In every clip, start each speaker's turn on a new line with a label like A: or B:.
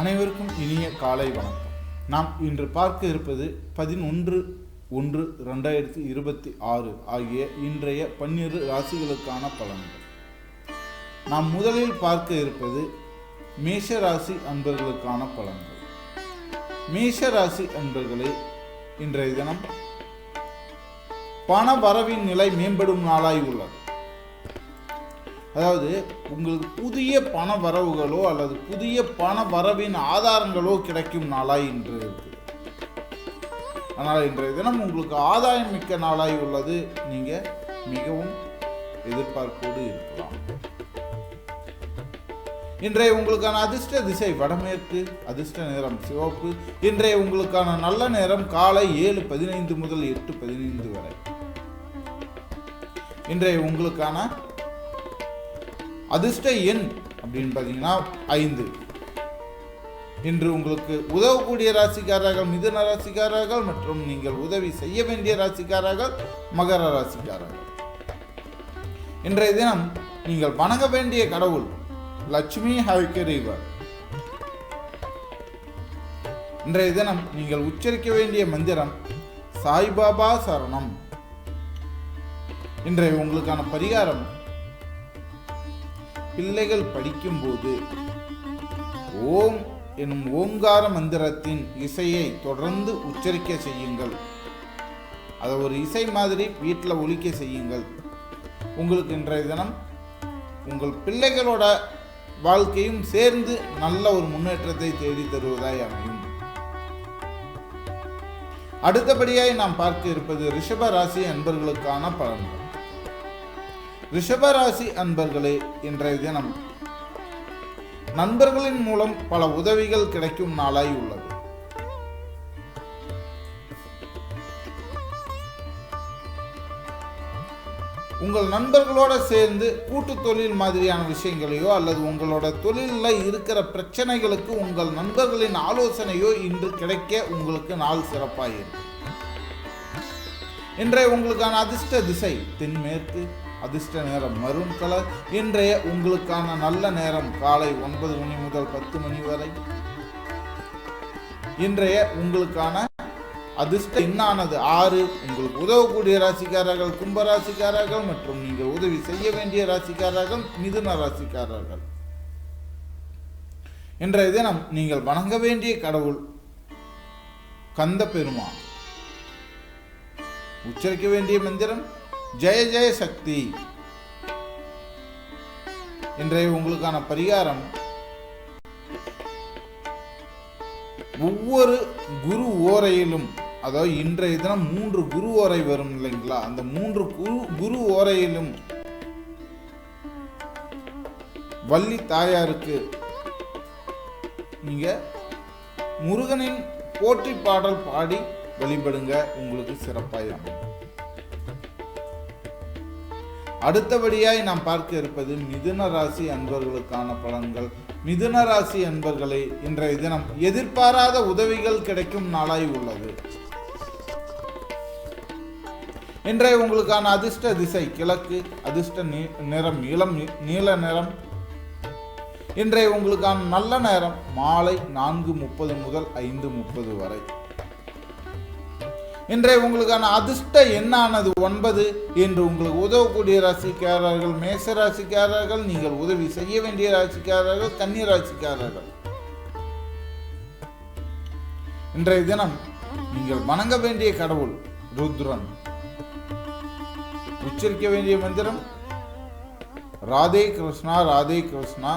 A: அனைவருக்கும் இனிய காலை வணக்கம். நாம் இன்று பார்க்க இருப்பது பதினொன்று ஒன்று ரெண்டாயிரத்தி இருபத்தி ஆறு ஆகிய இன்றைய பன்னிரு ராசிகளுக்கான பலன்கள். நாம் முதலில் பார்க்க இருப்பது மேஷ ராசி அன்பர்களுக்கான பலன்கள். மேஷ ராசி அன்பர்களே இன்றைய தினம் பண வரவின் நிலை மேம்படும் நாளாய் உள்ளது. அதாவது உங்களுக்கு புதிய பண வரவுகளோ அல்லது புதிய பண வரவின் ஆதாரங்களோ கிடைக்கும் நாளாய் இன்று ஆனால் இன்றைய தினம் உங்களுக்கு ஆதாயம் மிக்க நாளாய் உள்ளது. நீங்கள் மிகவும் எதிர்பார்ப்போடு இருக்கலாம். இன்றைய உங்களுக்கான அதிர்ஷ்ட திசை வடமேற்கு அதிர்ஷ்ட நேரம் சிவப்பு. இன்றைய உங்களுக்கான நல்ல நேரம் காலை ஏழு பதினைந்து முதல் எட்டு பதினைந்து வரை. இன்றைய உங்களுக்கான அதிர்ஷ்ட எண் அப்படின்னு பார்த்தீங்கன்னா ஐந்து. இன்று உங்களுக்கு உதவக்கூடிய ராசிக்காரர்கள் மிதுன ராசிக்காரர்கள் மற்றும் நீங்கள் உதவி செய்ய வேண்டிய ராசிக்காரர்கள் மகர ராசிக்காரர்கள். இன்றைய தினம் நீங்கள் வணங்க வேண்டிய கடவுள் லட்சுமி ஹவிக்கரீவர் இன்றைய தினம் நீங்கள் உச்சரிக்க வேண்டிய மந்திரம் சாய்பாபா சரணம். இன்றைய உங்களுக்கான பரிகாரம் பிள்ளைகள் படிக்கும்போது ஓம் எனும் ஓங்கார மந்திரத்தின் இசையை தொடர்ந்து உச்சரிக்க செய்யுங்கள். அதை ஒரு இசை மாதிரி வீட்டில் ஒழிக்க செய்யுங்கள். உங்களுக்கு இன்றைய தினம் உங்கள் பிள்ளைகளோட வாழ்க்கையும் சேர்ந்து நல்ல ஒரு முன்னேற்றத்தை தேடி தருவதாய் அமையும். அடுத்தபடியாய் நாம் பார்க்க இருப்பது ரிஷப ராசி அன்பர்களுக்கான பலன்கள். ரிஷபராசி அன்பர்களே இன்றைய தினம் நண்பர்களின் மூலம் பல உதவிகள் கிடைக்கும் நாளாய் உள்ளது. உங்கள் நண்பர்களோட சேர்ந்து கூட்டு தொழில் மாதிரியான விஷயங்களையோ அல்லது உங்களோட தொழிலில் இருக்கிற பிரச்சனைகளுக்கு உங்கள் நண்பர்களின் ஆலோசனையோ இன்று கிடைக்க உங்களுக்கு நாள் சிறப்பாக இருக்கும் இன்றைய உங்களுக்கான அதிர்ஷ்ட திசை தென்மேற்கு. அதிர்ஷ்ட நேரம் மரூன் கலர். இன்றைய உங்களுக்கான நல்ல நேரம் காலை ஒன்பது மணி முதல் பத்து மணி வரை. இன்றைய உங்களுக்கான அதிர்ஷ்ட எண்ணானது ஆறு. உங்களுக்கு உதவக்கூடிய ராசிக்காரர்கள் கும்ப ராசிக்காரர்கள் மற்றும் நீங்கள் உதவி செய்ய வேண்டிய ராசிக்காரர்கள் மிதுன ராசிக்காரர்கள். இன்றைய தினம் நீங்கள் வணங்க வேண்டிய கடவுள் கந்த பெருமான். உச்சரிக்க வேண்டிய மந்திரம் ஜெய ஜெய சக்தி. இன்றைய உங்களுக்கான பரிகாரம் ஒவ்வொரு குரு ஓரையிலும் அதாவது இன்றைய தினம் மூன்று குரு ஓரை வரும் இல்லைங்களா? அந்த மூன்று குரு குரு ஓரையிலும் வள்ளி தாயாருக்கு நீங்க முருகனின் போற்றி பாடல் பாடி வழிபடுங்க. உங்களுக்கு சிறப்பாக அமையும். அடுத்தபடியாய் நாம் பார்க்க இருப்பது மிதுன ராசி அன்பர்களுக்கான பலன்கள். மிதுன ராசி அன்பர்களை இன்றைய தினம் எதிர்பாராத உதவிகள் கிடைக்கும் நாளாய் உள்ளது. இன்றைய உங்களுக்கான அதிர்ஷ்ட திசை கிழக்கு அதிர்ஷ்ட நீ- நிறம் இளம் நீல நிறம். இன்றைய உங்களுக்கான நல்ல நேரம் மாலை நான்கு முப்பது முதல் ஐந்து முப்பது வரை. இன்றைய உங்களுக்கான அதிர்ஷ்ட எண்ணானது ஒன்பது என்று உங்களுக்கு உதவக்கூடிய ராசிக்காரர்கள் மேச ராசிக்காரர்கள் நீங்கள் உதவி செய்ய வேண்டிய ராசிக்காரர்கள் கன்னி ராசிக்காரர்கள். இன்றைய தினம் நீங்கள் வணங்க வேண்டிய கடவுள் ருத்ரன். உச்சரிக்க வேண்டிய மந்திரம் ராதே கிருஷ்ணா ராதே கிருஷ்ணா.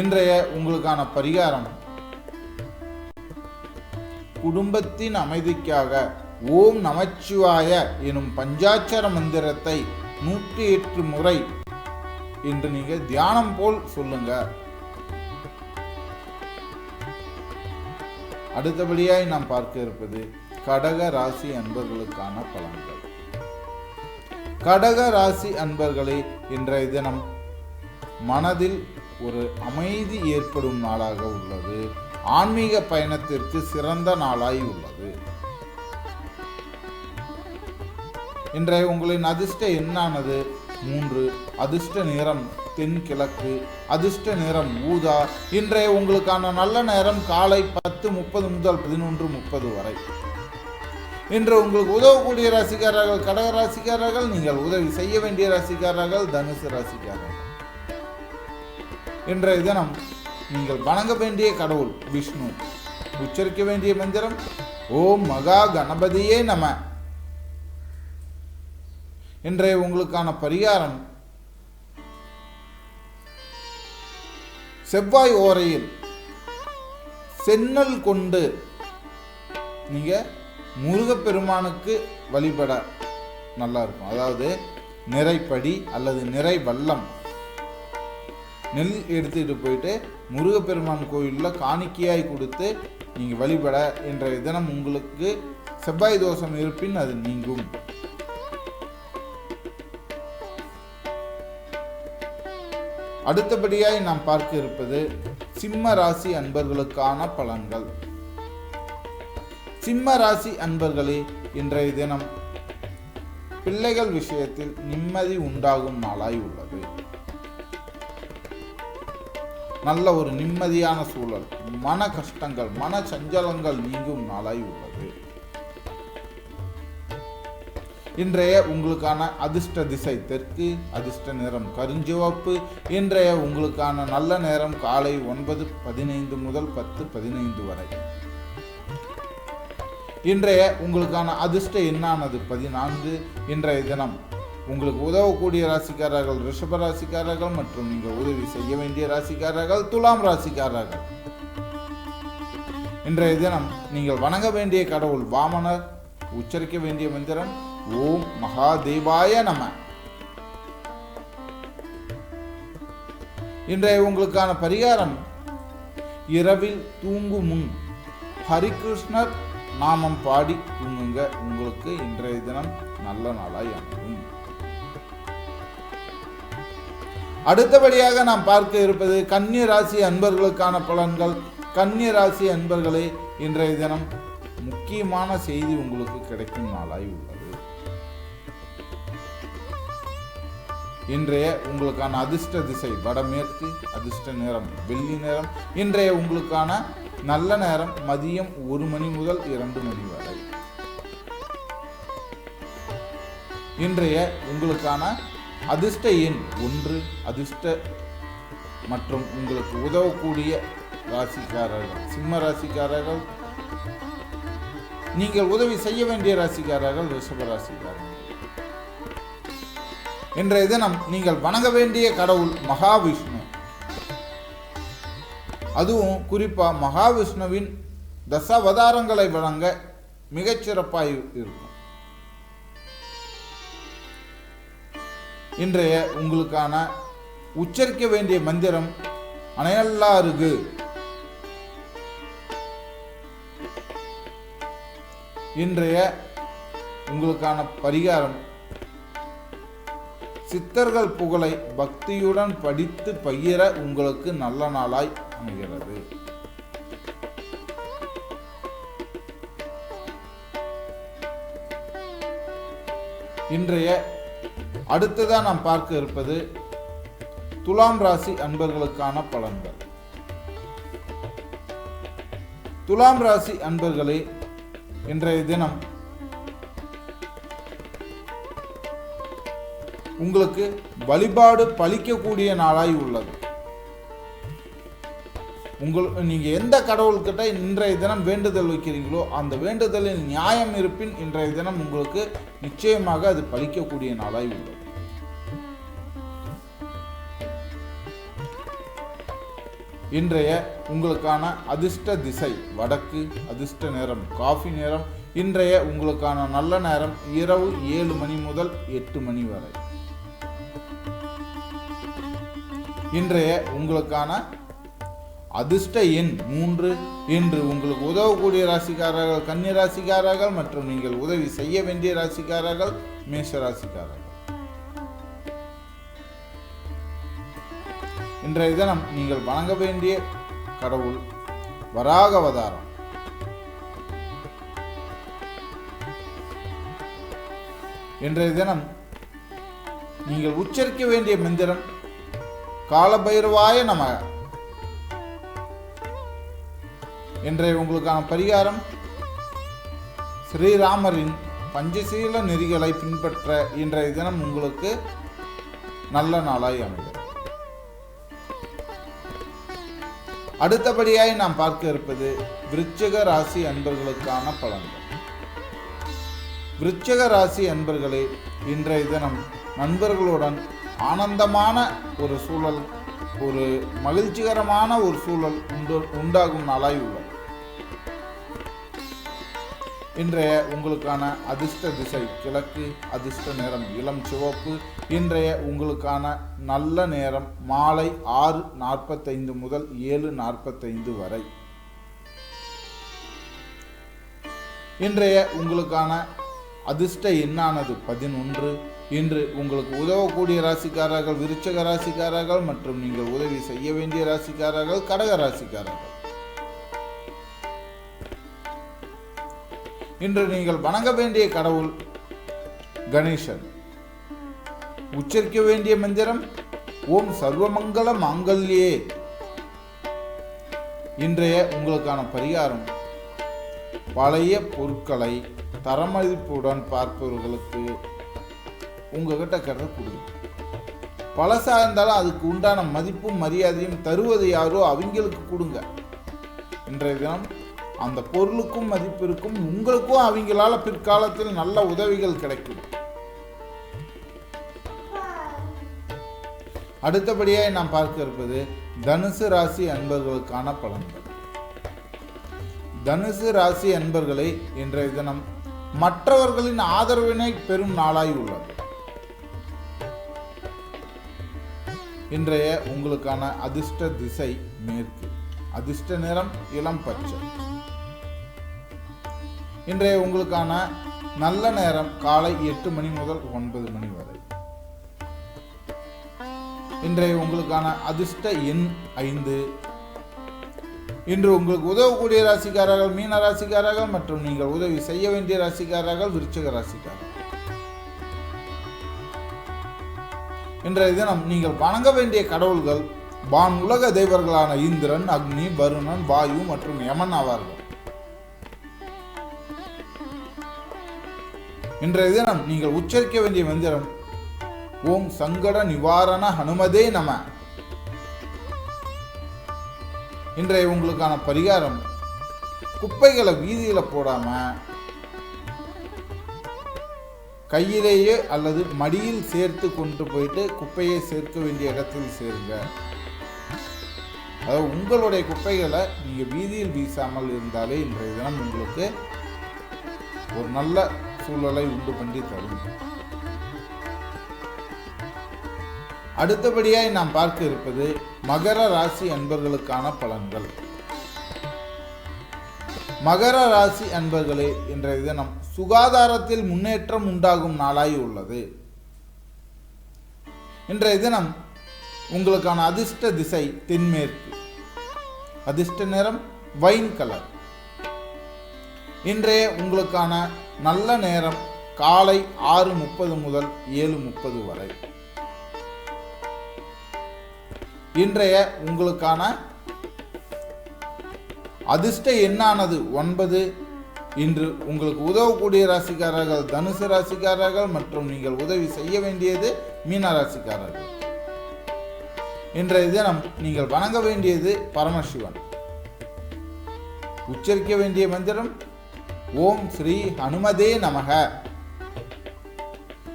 A: இன்றைய உங்களுக்கான பரிகாரம் குடும்பத்தின் அமைதிக்காக ஓம் நமச்சிவாய எனும் பஞ்சாட்சர மந்திரத்தை நூற்றி எட்டு முறை என்று நீங்கள் தியானம் போல் சொல்லுங்க அடுத்தபடியாய் நாம் பார்க்க இருப்பது கடக ராசி அன்பர்களுக்கான பலன்கள். கடக ராசி அன்பர்களே இன்றைய தினம் மனதில் ஒரு அமைதி ஏற்படும் நாளாக உள்ளது. ஆன்மீக பயணத்திற்கு சிறந்த நாளாய் உள்ளது. இன்றைய உங்களின் அதிர்ஷ்ட எண்ணானது மூன்று அதிர்ஷ்ட நிறம் தென்கிழக்கு அதிர்ஷ்ட நிறம் ஊதா. இன்றைய உங்களுக்கான நல்ல நேரம் காலை பத்து முப்பது முதல் பதினொன்று முப்பது வரை. இன்று உங்களுக்கு உதவக்கூடிய ராசிக்காரர்கள் கடக ராசிக்காரர்கள் நீங்கள் உதவி செய்ய வேண்டிய ராசிக்காரர்கள் தனுசு ராசிக்காரர்கள். இன்றைய தினம் நீங்கள் வணங்க வேண்டிய கடவுள் விஷ்ணு. உச்சரிக்க வேண்டிய மந்திரம் ஓம் மகா கணபதியே நம. இன்றைய உங்களுக்கான பரிகாரம் செவ்வாய் ஓரையில் சென்னல் கொண்டு நீங்க முருகப்பெருமானுக்கு வழிபட நல்லா இருக்கும். அதாவது நிறைப்படி அல்லது நிறை வல்லம் நெல் எடுத்துகிட்டு போயிட்டு முருகப்பெருமான் கோயிலில் காணிக்கையாய் கொடுத்து நீங்கள் வழிபட என்ற தினம் உங்களுக்கு செவ்வாய் தோஷம் இருப்பின் அது நீங்கும். அடுத்தபடியாய் நாம் பார்க்க இருப்பது சிம்ம ராசி அன்பர்களுக்கான பலன்கள். சிம்ம ராசி அன்பர்களே இன்றைய தினம் பிள்ளைகள் விஷயத்தில் நிம்மதி உண்டாகும் நாளாய் உள்ளது. நல்ல ஒரு நிம்மதியான சூழல். மன கஷ்டங்கள் மன சஞ்சலங்கள் நீங்கும் நாளாய் உள்ளது. இன்றைய உங்களுக்கான அதிர்ஷ்ட திசை தெற்கு அதிர்ஷ்ட நேரம் கருஞ்சிவப்பு. இன்றைய உங்களுக்கான நல்ல நேரம் காலை ஒன்பது பதினைந்து முதல் பத்து பதினைந்து வரை. இன்றைய உங்களுக்கான அதிர்ஷ்ட எண்ணானது பதினான்கு. இன்றைய தினம் உங்களுக்கு உதவக்கூடிய ராசிக்காரர்கள் ரிஷப ராசிக்காரர்கள் மற்றும் நீங்கள் உதவி செய்ய வேண்டிய ராசிக்காரர்கள் துலாம் ராசிக்காரர்கள். இன்றைய தினம் நீங்கள் வணங்க வேண்டிய கடவுள் வாமனர் உச்சரிக்க வேண்டிய மந்திரம் ஓம் மகாதேவாய நம. இன்றைய உங்களுக்கான பரிகாரம் இரவில் தூங்கும் முன் ஹரிகிருஷ்ணர் நாமம் பாடி தூங்குங்க. உங்களுக்கு இன்றைய தினம் நல்ல நாளாய் அமையும். அடுத்தபடியாக நாம் பார்க்க இருப்பது கன்னி ராசி அன்பர்களுக்கான பலன்கள். கன்னி ராசி அன்பர்களே இன்றைய தினம் முக்கியமான செய்தி உங்களுக்கு கிடைக்கும் நாளாய் உள்ளது. இன்றைய உங்களுக்கான அதிர்ஷ்ட திசை வடமேற்கு அதிர்ஷ்ட நேரம் வெள்ளி நேரம். இன்றைய உங்களுக்கான நல்ல நேரம் மதியம் ஒரு மணி முதல் இரண்டு மணி வரை. இன்றைய உங்களுக்கான அதிர்ஷ்ட எண் ஒன்று அதிர்ஷ்ட மற்றும் உங்களுக்கு உதவக்கூடிய ராசிக்காரர்கள். சிம்ம ராசிக்காரர்கள். நீங்கள் உதவி செய்ய வேண்டிய ராசிக்காரர்கள் ரிஷப ராசிக்காரர்கள். இன்றைய தினம் நீங்கள் வணங்க வேண்டிய கடவுள் மகாவிஷ்ணு. அதுவும் குறிப்பாக மகாவிஷ்ணுவின் தசாவதாரங்களை வழங்க மிகச்சிறப்பாக இருக்கும். இன்றைய உங்களுக்கான உச்சரிக்க வேண்டிய மந்திரம் அனையல்லாருக்கு இன்றைய உங்களுக்கான பரிகாரம் சித்தர்கள் புகழை பக்தியுடன் படித்து பகிர உங்களுக்கு நல்ல நாளாய் அமைகிறது. இன்றைய அடுத்ததாக நாம் பார்க்க இருப்பது துலாம் ராசி அன்பர்களுக்கான பலன்கள். துலாம் ராசி அன்பர்களே இன்றைய தினம் உங்களுக்கு வழிபாடு பலிக்கக்கூடிய நாளாய் உள்ளது. உங்கள் நீங்கள் எந்த கடவுள்கிட்ட இன்றைய தினம் வேண்டுதல் வைக்கிறீங்களோ அந்த வேண்டுதலில் நியாயம் இருப்பின் இன்றைய தினம் உங்களுக்கு நிச்சயமாக அது பலிக்கக்கூடிய நாளாய் உள்ளது. இன்றைய உங்களுக்கான அதிர்ஷ்ட திசை வடக்கு அதிர்ஷ்ட நேரம் காஃபி நேரம். இன்றைய உங்களுக்கான நல்ல நேரம் இரவு ஏழு மணி முதல் எட்டு மணி வரை. இன்றைய உங்களுக்கான அதிர்ஷ்ட எண் மூன்று என்று உங்களுக்கு உதவக்கூடிய ராசிக்காரர்கள் கன்னி ராசிக்காரர்கள் மற்றும் நீங்கள் உதவி செய்ய வேண்டிய ராசிக்காரர்கள் மேஷ ராசிக்காரர்கள் இன்றைய தினம் நீங்கள் வணங்க வேண்டிய கடவுள் வராக அவதாரம் இன்றைய தினம் நீங்கள் உச்சரிக்க வேண்டிய மந்திரம் காலபைரவாய நம இன்றைய உங்களுக்கான பரிகாரம். ஸ்ரீராமரின் பஞ்சசீல நெறிகளை பின்பற்ற இன்றைய தினம் உங்களுக்கு நல்ல நாளாய் அமைகிறது. அடுத்தபடியாய் நாம் பார்க்க இருப்பது விருச்சக ராசி அன்பர்களுக்கான பலன்கள். விருச்சக ராசி அன்பர்களே இன்றைய தினம் நண்பர்களுடன் ஆனந்தமான ஒரு சூழல் ஒரு மகிழ்ச்சிகரமான ஒரு சூழல் உண்டு உண்டாகும் நாளாய் உள்ளது. இன்றைய உங்களுக்கான அதிர்ஷ்ட திசை கிழக்கு அதிர்ஷ்ட நேரம் இளம் சிவப்பு. இன்றைய உங்களுக்கான நல்ல நேரம் மாலை ஆறு நாற்பத்தைந்து முதல் ஏழு நாற்பத்தைந்து வரை. இன்றைய உங்களுக்கான அதிர்ஷ்ட எண்ணானது பதினொன்று. இன்று உங்களுக்கு உதவக்கூடிய ராசிக்காரர்கள் விருச்சக ராசிக்காரர்கள் மற்றும் நீங்கள் உதவி செய்ய வேண்டிய ராசிக்காரர்கள் கடக ராசிக்காரர்கள். இன்று நீங்கள் வணங்க வேண்டிய கடவுள் கணேசன். உச்சரிக்க வேண்டிய மந்திரம் ஓம் சர்வமங்கல மாங்கல்யே. இன்றைய உங்களுக்கான பரிகாரம் பழைய பொருட்களை தரமதிப்புடன் பார்ப்பவர்களுக்கு உங்ககிட்ட கிட்ட கொடுங்க பழசா இருந்தாலும் அதுக்கு உண்டான மதிப்பும் மரியாதையும் தருவது யாரோ அவங்களுக்கு கொடுங்க. இன்றைய தினம் அந்த பொருளுக்கும் மதிப்பு இருக்கும் உங்களுக்கும் அவங்களால பிற்காலத்தில் நல்ல உதவிகள் கிடைக்கும். அடுத்தபடியாக நாம் பார்க்க இருப்பது தனுசு ராசி அன்பர்களுக்கான பலன்கள். தனுசு ராசி அன்பர்களை இன்றைய தினம் மற்றவர்களின் ஆதரவினை பெறும் நாளாய் உள்ளது. இன்றைய உங்களுக்கான அதிர்ஷ்ட திசை மேற்கு. அதிர்ஷ்ட நிறம் இளம் பச்சை. இன்றைய உங்களுக்கான நல்ல நேரம் காலை எட்டு மணி முதல் ஒன்பது மணி வரை. இன்றைய உங்களுக்கான அதிர்ஷ்ட எண் ஐந்து. இன்று உங்களுக்கு உதவக்கூடிய ராசிக்காரர்கள் மீன ராசிக்காரர்கள் மற்றும் நீங்கள் உதவி செய்ய வேண்டிய ராசிக்காரர்கள் விருச்சிக ராசிக்காரர்கள். இன்றைய தினம் நீங்கள் வணங்க வேண்டிய கடவுள்கள் வான் உலக தெய்வர்களான இந்திரன் அக்னி வருணன் வாயு மற்றும் யமன் ஆவார்கள். இன்றைய தினம் நீங்கள் உச்சரிக்க வேண்டிய மந்திரம் ஓம் சங்கட நிவாரண ஹனுமதே நம. இன்றைய உங்களுக்கான பரிகாரம் குப்பைகளை வீதியில போடாம கையிலேயே அல்லது மடியில் சேர்த்து கொண்டு போயிட்டு குப்பையை சேர்க்க வேண்டிய இடத்தில் சேருங்க. அதாவது உங்களுடைய குப்பைகளை நீங்கள் வீதியில் வீசாமல் இருந்தாலே இன்றைய தினம் உங்களுக்கு ஒரு நல்ல சூழலை உண்டு பண்ணி தரும். அடுத்தபடியாய் நாம் பார்க்க இருப்பது மகர ராசி அன்பர்களுக்கான பலன்கள். மகர ராசி அன்பர்களே இன்றைய தினம் சுகாதாரத்தில் முன்னேற்றம் உண்டாகும் நாளாய் உள்ளது. இன்றைய தினம் உங்களுக்கான அதிர்ஷ்ட திசை தென்மேற்கு. அதிர்ஷ்ட நிறம் வைன் கலர். இன்றைய உங்களுக்கான நல்ல நேரம் காலை ஆறு முப்பது முதல் ஏழு முப்பது வரை. இன்றைய உங்களுக்கான அதிர்ஷ்ட எண்ணானது ஒன்பது. இன்று உங்களுக்கு உதவக்கூடிய ராசிக்காரர்கள் தனுசு ராசிக்காரர்கள் மற்றும் நீங்கள் உதவி செய்ய வேண்டியது மீன ராசிக்காரர்கள். இன்றைய தினம் நீங்கள் வணங்க வேண்டியது பரமசிவன். உச்சரிக்க வேண்டிய மந்திரம் ஓம் ஸ்ரீ ஹனுமதே நமக.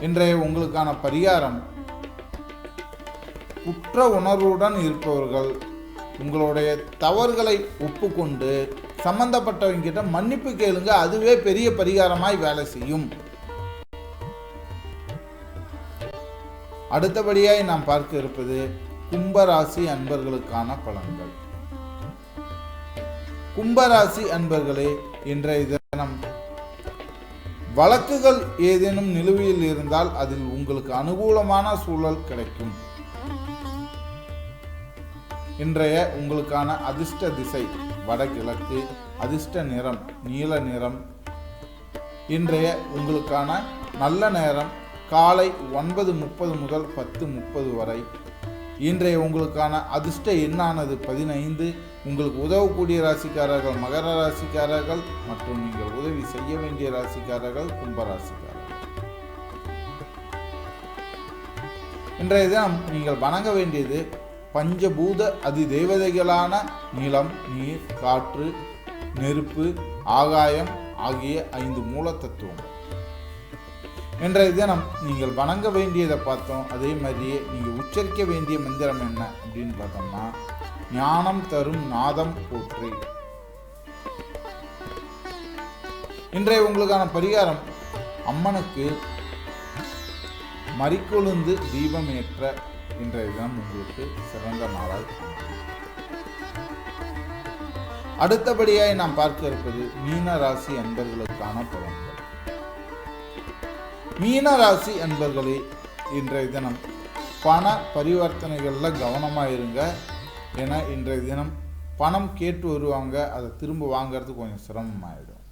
A: இன்றைய உங்களுக்கான பரிகாரம் குற்ற உணர்வுடன் இருப்பவர்கள் உங்களுடைய தவறுகளை ஒப்புக்கொண்டு சம்பந்தப்பட்டவங்க கிட்ட மன்னிப்பு கேளுங்க அதுவே பெரிய பரிகாரமாய் வேலை செய்யும். அடுத்தபடியாய் நாம் பார்க்க இருப்பது கும்பராசி அன்பர்களுக்கான பலன்கள். கும்பராசி அன்பர்களே இன்றைய தினம் வழக்குகள் ஏதேனும் நிலுவையில் இருந்தால் அதில் உங்களுக்கு அனுகூலமான சூழல் கிடைக்கும். இன்றைய உங்களுக்கான அதிர்ஷ்ட திசை வடகிழக்கு அதிர்ஷ்ட நிறம் நீல நிறம். இன்றைய உங்களுக்கான நல்ல நேரம் காலை ஒன்பது முப்பது முதல் பத்து முப்பது வரை. இன்றைய உங்களுக்கான அதிர்ஷ்ட எண்ணானது பதினைந்து. உங்களுக்கு உதவக்கூடிய ராசிக்காரர்கள் மகர ராசிக்காரர்கள் மற்றும் நீங்கள் உதவி செய்ய வேண்டிய ராசிக்காரர்கள் கும்பராசிக்காரர்கள் இன்றைய தினம் நீங்கள் வணங்க வேண்டியது பஞ்சபூத அதி தேவதைகளான நிலம் நீர் காற்று நெருப்பு ஆகாயம் ஆகிய ஐந்து மூல தத்துவங்கள் இன்றைய தினம் நீங்கள் வணங்க வேண்டியதை பார்த்தோம் அதே மாதிரியே நீங்கள் உச்சரிக்க வேண்டிய மந்திரம் என்ன அப்படின்னு பார்த்தோம்னா ஞானம் தரும் நாதம் போற்றி. இன்றைய உங்களுக்கான பரிகாரம் அம்மனுக்கு மறிக்கொழுந்து தீபம் ஏற்ற இன்றைய தினம் உங்களுக்கு சிறந்த நாளாக அடுத்தபடியாய் நாம் பார்க்க இருப்பது மீன ராசி அன்பர்களுக்கான பலன். மீன ராசி அன்பர்களே இன்றைய தினம் பண பரிவர்த்தனைகளில் கவனமாக இருங்க ஏன்னா இன்றைய தினம் பணம் கேட்டு வருவாங்க அதை திரும்ப வாங்குறது கொஞ்சம் சிரமமாயிடும்.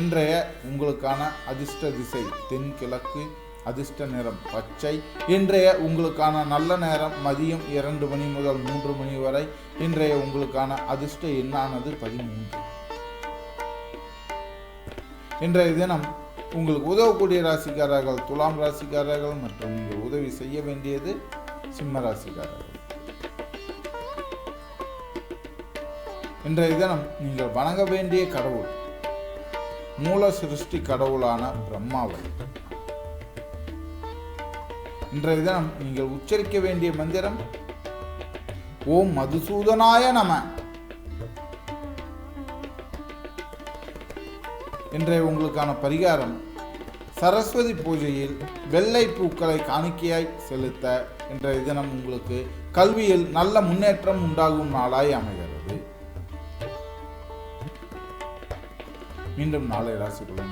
A: இன்றைய உங்களுக்கான அதிர்ஷ்ட திசை தென்கிழக்கு அதிர்ஷ்ட நிறம் பச்சை. இன்றைய உங்களுக்கான நல்ல நேரம் மதியம் இரண்டு மணி முதல் மூன்று மணி வரை. இன்றைய உங்களுக்கான அதிர்ஷ்ட எண்ணானது பதிமூன்று. இன்றைய தினம் உங்களுக்கு உதவக்கூடிய ராசிக்காரர்கள் துலாம் ராசிக்காரர்கள் மற்றும் நீங்கள் உதவி செய்ய வேண்டியது சிம்ம ராசிக்காரர்கள். இன்றைய தினம் நீங்கள் வணங்க வேண்டிய கடவுள் மூல சிருஷ்டி கடவுளான பிரம்மாவை. இன்றைய தினம் நீங்கள் உச்சரிக்க வேண்டிய மந்திரம் ஓம் மதுசூதனாய நம. இன்றைய உங்களுக்கான பரிகாரம். சரஸ்வதி பூஜையில் வெள்ளை பூக்களை காணிக்கையாய் செலுத்த இன்றைய தினம் உங்களுக்கு கல்வியில் நல்ல முன்னேற்றம் உண்டாகும் நாளாய் அமைகிறது. மீண்டும் நாளை ராசிக்குள்ள